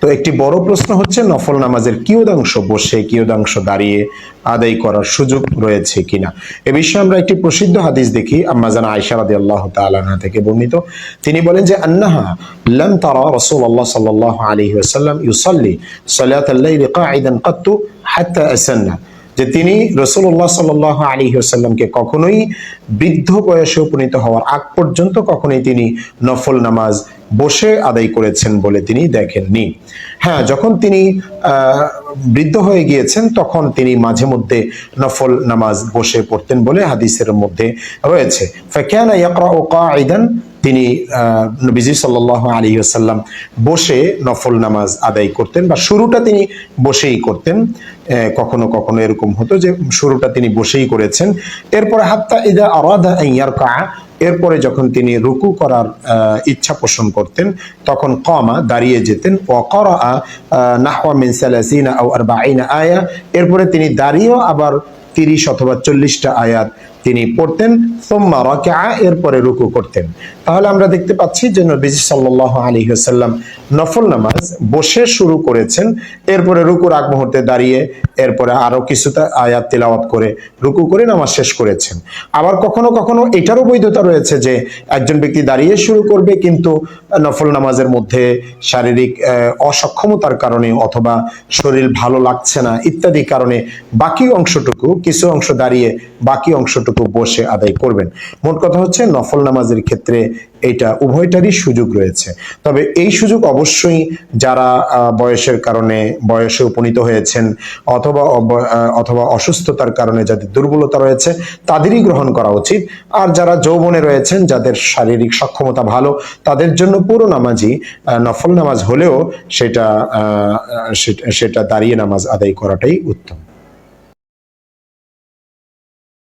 তো একটি বড় প্রশ্ন হচ্ছে, নফল নামাজের কিয়দাংশ বসে কিয়দাংশ দাঁড়িয়ে আদায় করার সুযোগ রয়েছে কিনা? এ বিষয়ে আমরা একটি প্রসিদ্ধ হাদিস দেখি আম্মাজান আয়সা রাদি আল্লাহ তালানা থেকে বর্ণিত। তিনি বলেন যে, আন্নাহা লাম তারা রসুল আল্লাহ সাল্লাহ আলী আসাল্লাম ইউসাল্লি সালাতাল লাইলি আইদান কাত্তু হাত্তা আসান্না। যে তিনি রসুল্লাহ সাল আলী আসাল্লামকে কখনোই বৃদ্ধ বয়সে উপনীত হওয়ার আগ পর্যন্ত কখনোই তিনি নফল নামাজ বসে আদায় করেছেন বলে তিনি দেখেননি। হ্যাঁ যখন তিনি বৃদ্ধ হয়ে গিয়েছেন, তখন তিনি মাঝে মধ্যে নফল নামাজ বসে পড়তেন বলে হাদিসের মধ্যে রয়েছে। ফাকানা ইয়াকরাউ কাঈদান তিনি নবীজি সাল্লাহ আলী আসাল্লাম বসে নফল নামাজ আদায় করতেন বা শুরুটা তিনি বসেই করতেন। কখনো কখনো এরকম হতো যে শুরুটা তিনি বসেই করেছেন। এরপরে হাত্তা ইদা আরাদা ইয়ার কা এরপরে যখন তিনি রুকু করার ইচ্ছা পোষণ করতেন, তখন কমা, দাঁড়িয়ে যেতেন। আয়া, এরপরে তিনি দাঁড়িয়েও আবার তিরিশ অথবা চল্লিশটা আয়াত তিনি পড়তেন, সোম্মা রাকা এরপরে রুকু করতেন। তাহলে আমরা দেখতে পাচ্ছি যে নবীজি সাল্লাহ আলী সাল্লাম নফল নামাজ বসে শুরু করেছেন, এরপরে রুকুর আগ মুহূর্তে দাঁড়িয়ে, এরপরে আরও কিছুটা আয়াত তেলাওয়াত করে রুকু করে নামাজ শেষ করেছেন। আবার কখনো কখনো এটারও বৈধতা রয়েছে যে একজন ব্যক্তি দাঁড়িয়ে শুরু করবে কিন্তু নফল নামাজের মধ্যে শারীরিক অসক্ষমতার কারণে অথবা শরীর ভালো লাগছে না ইত্যাদি কারণে বাকি অংশটুকু, কিছু অংশ দাঁড়িয়ে বাকি অংশটুকু বসে আদায় করবেন। মোট কথা হচ্ছে, নফল নামাজের ক্ষেত্রে এটা উভয়টারই সুযোগ রয়েছে। তবে এই সুযোগ অবশ্যই যারা বয়সের কারণে, বয়সে উপনীত হয়েছেন অথবা অথবা অসুস্থতার কারণে যাদের দুর্বলতা রয়েছে, তাদেরই গ্রহণ করা উচিত। আর যারা যৌবনে রয়েছেন, যাদের শারীরিক সক্ষমতা ভালো, তাদের জন্য পুরো নামাজই নফল নামাজ হলেও সেটা- সেটা দাঁড়িয়ে নামাজ আদায় করাটাই উত্তম।